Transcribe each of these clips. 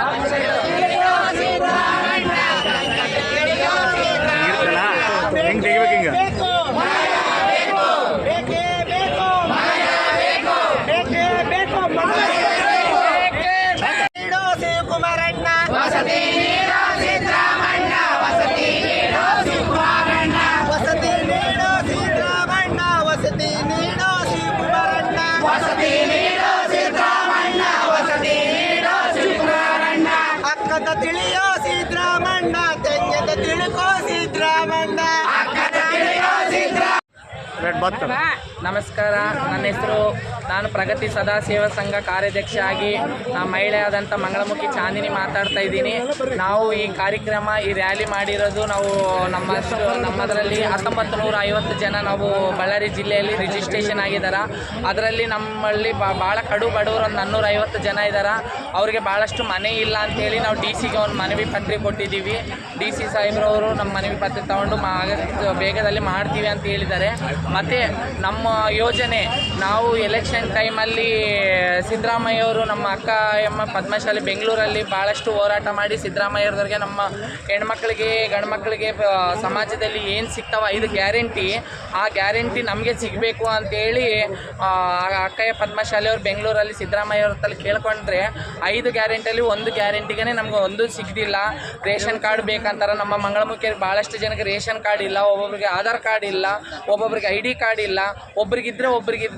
Thank you. ಅಕ್ಕದ ತಿಳಿಯೋ Siddaramanna ತೆಂಗದ ತಿಳ್ಕೋ ನಮಸ್ಕಾರ. ನನ್ನ ಹೆಸರು, ನಾನು ಪ್ರಗತಿ ಸದಾಶಿವ ಸಂಘ ಕಾರ್ಯಾಧ್ಯಕ್ಷ ಆಗಿ ಮಹಿಳೆಯಾದಂಥ ಮಂಗಳಮುಖಿ ಚಾಂದಿನಿ ಮಾತಾಡ್ತಾ ಇದ್ದೀನಿ. ನಾವು ಈ ಕಾರ್ಯಕ್ರಮ, ಈ ರ್ಯಾಲಿ ಮಾಡಿರೋದು ನಾವು ನಮ್ಮ ನಮ್ಮದರಲ್ಲಿ ಹತ್ತೊಂಬತ್ತು ನೂರ ಐವತ್ತು ಜನ ನಾವು ಬಳ್ಳಾರಿ ಜಿಲ್ಲೆಯಲ್ಲಿ ರಿಜಿಸ್ಟ್ರೇಷನ್ ಆಗಿದ್ದಾರೆ ಅದರಲ್ಲಿ ನಮ್ಮಲ್ಲಿ ಭಾಳ ಕಡು ಬಡವರು ಒಂದು ನಾನ್ನೂರ ಐವತ್ತು ಜನ ಇದ್ದಾರೆ ಅವ್ರಿಗೆ ಭಾಳಷ್ಟು ಮನೆ ಇಲ್ಲ ಅಂತೇಳಿ ನಾವು ಡಿ ಸಿಗೆ ಒಂದು ಮನವಿ ಪತ್ರಿಕೆ ಕೊಟ್ಟಿದ್ದೀವಿ. ಡಿ ಸಿ ಸಾಹೇಬ್ರವರು ನಮ್ಮ ಮನವಿ ಪತ್ರ ತಗೊಂಡು ಮಾ, ಬೇಗದಲ್ಲಿ ಮಾಡ್ತೀವಿ ಅಂತ ಹೇಳಿದ್ದಾರೆ. ಮತ್ತು ನಮ್ಮ ಯೋಜನೆ, ನಾವು ಎಲೆಕ್ಷನ್ ಟೈಮಲ್ಲಿ ಸಿದ್ದರಾಮಯ್ಯವರು ನಮ್ಮ ಅಕ್ಕ ಎಮ್ಮ ಪದ್ಮಶಾಲಿ ಬೆಂಗಳೂರಲ್ಲಿ ಭಾಳಷ್ಟು ಹೋರಾಟ ಮಾಡಿ ಸಿದ್ದರಾಮಯ್ಯವ್ರಿಗೆ ನಮ್ಮ ಹೆಣ್ಮಕ್ಳಿಗೆ, ಗಂಡ್ಮಕ್ಳಿಗೆ ಸಮಾಜದಲ್ಲಿ ಏನು ಸಿಗ್ತಾವ ಇದು ಗ್ಯಾರಂಟಿ ಆ ಗ್ಯಾರಂಟಿ ನಮಗೆ ಸಿಗಬೇಕು ಅಂತೇಳಿ ಅಕ್ಕಯ್ಯ ಪದ್ಮಶಾಲಿ ಅವ್ರು ಬೆಂಗಳೂರಲ್ಲಿ ಸಿದ್ದರಾಮಯ್ಯವ್ರ ತಲೆ ಕೇಳ್ಕೊಂಡ್ರೆ ಐದು ಗ್ಯಾರಂಟಿಯಲ್ಲಿ ಒಂದು ಗ್ಯಾರಂಟಿಗೇ ನಮ್ಗೆ ಒಂದು ಸಿಗ್ದಿಲ್ಲ. ರೇಷನ್ ಕಾರ್ಡ್ ಬೇಕಂತಾರೆ ನಮ್ಮ ಮಂಗಳಮುಖಿಯರಿಗೆ ಭಾಳಷ್ಟು ಜನಕ್ಕೆ ರೇಷನ್ ಕಾರ್ಡ್ ಇಲ್ಲ, ಒಬ್ಬೊಬ್ರಿಗೆ ಆಧಾರ್ ಕಾರ್ಡ್ ಇಲ್ಲ, ಒಬ್ಬೊಬ್ರಿಗೆ ಐ ಡಿ ಕಾರ್ಡ್ ಇಲ್ಲ. ಒಬ್ರಿಗಿದ್ರೆ ಒಬ್ರಿಗೆ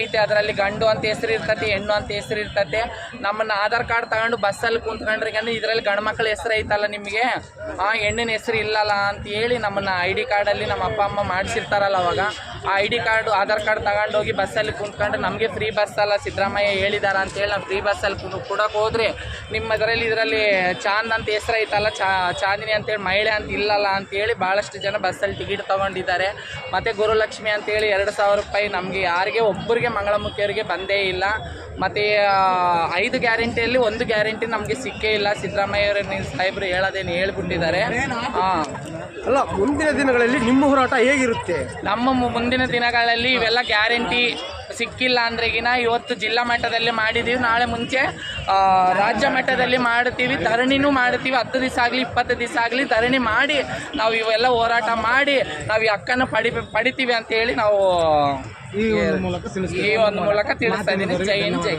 ಐತೆ, ಅದರಲ್ಲಿ ಗಂಡು ಅಂತ ಹೆಸರು ಇರ್ತೈತೆ, ಹೆಣ್ಣು ಅಂತ ಹೆಸರು ಇರ್ತತೆ. ನಮ್ಮನ್ನ ಆಧಾರ್ ಕಾರ್ಡ್ ತಗೊಂಡು ಬಸ್ಸಲ್ಲಿ ಕುಂತ್ಕೊಂಡ್ರೆ ಅಂದ್ರೆ ಇದರಲ್ಲಿ ಗಂಡು ಮಕ್ಕಳ ಹೆಸರು ಐತಲ್ಲ ನಿಮಗೆ? ಆ ಹೆಣ್ಣಿನ ಹೆಸರು ಇಲ್ಲಲ್ಲ ಅಂತ ಹೇಳಿ ನಮ್ಮನ್ನ ಐ ಡಿ ಕಾರ್ಡಲ್ಲಿ ನಮ್ಮ ಅಪ್ಪ, ಅಮ್ಮ ಮಾಡಿಸಿರ್ತಾರಲ್ಲ ಅವಾಗ. ಆ I D card, Aadhaar card ತಗೊಂಡೋಗಿ ಬಸ್ಸಲ್ಲಿ ಕುಂತ್ಕೊಂಡ್ರೆ ನಮಗೆ ಫ್ರೀ ಬಸ್ ಅಲ್ಲ ಸಿದ್ದರಾಮಯ್ಯ ಹೇಳಿದಾರ ಅಂತೇಳಿ ನಾವು ಫ್ರೀ ಬಸ್ಸಲ್ಲಿ ಕುಂತ್ ಕೊಡೋಕೆ ಹೋದ್ರೆ ನಿಮ್ಮ ಇದರಲ್ಲಿ ಇದರಲ್ಲಿ ಚಾಂದ್ ಅಂತ ಹೆಸರು ಐತಲ್ಲ, ಚಾ, ಚಾಂದಿನಿ ಅಂತೇಳಿ ಮಹಿಳೆ ಅಂತ ಇಲ್ಲಲ್ಲ ಅಂತೇಳಿ ಭಾಳಷ್ಟು ಜನ ಬಸ್ಸಲ್ಲಿ ಟಿಕೆಟ್ ತೊಗೊಂಡಿದ್ದಾರೆ. ಮತ್ತು ಗುರುಲಕ್ಷ್ಮಿ ಅಂತೇಳಿ ಎರಡು ಸಾವಿರ ರೂಪಾಯಿ ನಮಗೆ ಯಾರಿಗೆ ಒಬ್ಬರಿಗೆ ಮಂಗಳಮುಖಿಯವರಿಗೆ ಬಂದೇ ಇಲ್ಲ. ಮತ್ತು ಐದು ಗ್ಯಾರಂಟಿಯಲ್ಲಿ ಒಂದು ಗ್ಯಾರಂಟಿ ನಮಗೆ ಸಿಕ್ಕೇ ಇಲ್ಲ. ಸಿದ್ದರಾಮಯ್ಯವ್ರ ಸಾಹೇಬರು ಹೇಳೋದೇನು ಹೇಳ್ಬಿಟ್ಟಿದ್ದಾರೆ. ಹಾಂ ಅಲ್ಲ ಮುಂದಿನ ದಿನಗಳಲ್ಲಿ ನಿಮ್ಮ ಹೋರಾಟ ಹೇಗಿರುತ್ತೆ? ನಮ್ಮ ಮುಂದಿನ ದಿನಗಳಲ್ಲಿ ಇವೆಲ್ಲ ಗ್ಯಾರಂಟಿ ಸಿಕ್ಕಿಲ್ಲ ಅಂದ್ರೆಗಿನ ಇವತ್ತು ಜಿಲ್ಲಾ ಮಟ್ಟದಲ್ಲಿ ಮಾಡಿದ್ದೀವಿ ನಾಳೆ ಮುಂಚೆ ಆ, ರಾಜ್ಯ ಮಟ್ಟದಲ್ಲಿ ಮಾಡ್ತೀವಿ. ಧರಣಿನೂ ಮಾಡ್ತೀವಿ. ಹತ್ತು ದಿವಸ ಆಗಲಿ ಇಪ್ಪತ್ತು ದಿವಸ ಆಗಲಿ ಧರಣಿ ಮಾಡಿ ನಾವು ಇವೆಲ್ಲ ಹೋರಾಟ ಮಾಡಿ ನಾವು ಈ ಹಕ್ಕನ್ನು ಪಡಿ ಪಡಿತೀವಿ ಅಂತೇಳಿ ನಾವು ಈ ಒಂದು ಮೂಲಕ ತಿಳಿಸ್ತೀವಿ. ಈ ಒಂದು ಮೂಲಕ ತಿಳಿಸ್ತಾ ಇದ್ದೀನಿ. ಜೈ ಜೈ